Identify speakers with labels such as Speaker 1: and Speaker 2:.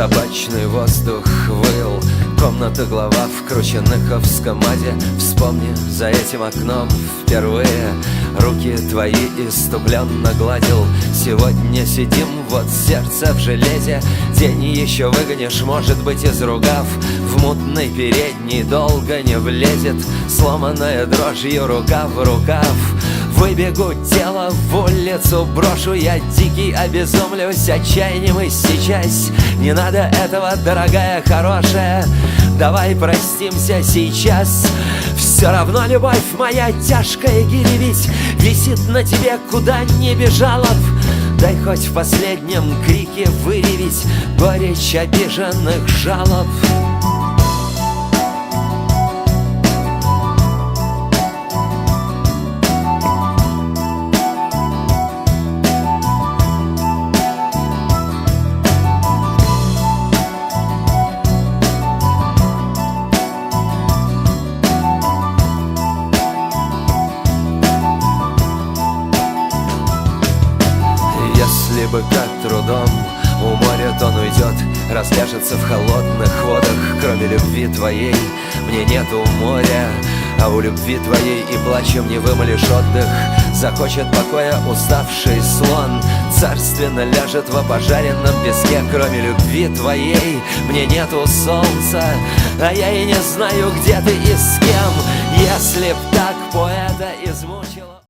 Speaker 1: Табачный воздух выл. Комната глава в крученыковскомаде Вспомни, за этим окном впервые. Руки твои иступленно гладил. Сегодня сидим, вот сердце в железе. День еще выгонишь, может быть, из ругав. В мутный передний долго не влезет. Сломанная дрожью рука в рукав. Выбегу тело в улицу брошу Я дикий обезумлюсь отчаянием и сейчас. Не надо этого, дорогая, хорошая. Давай простимся сейчас. Все равно любовь моя тяжкая гиревить Висит на тебе, куда не бежала б. Дай хоть в последнем крике выревить Горечь обиженных жалоб Если бы как трудом. Уморит он уйдет Разляжется в холодных водах. Кроме любви твоей мне нету моря А у любви твоей и плачем не вымолишь отдых. Захочет покоя уставший слон Царственно ляжет в опожаренном песке. Кроме любви твоей мне нету солнца А я и не знаю, где ты и с кем. Если б так поэта измучила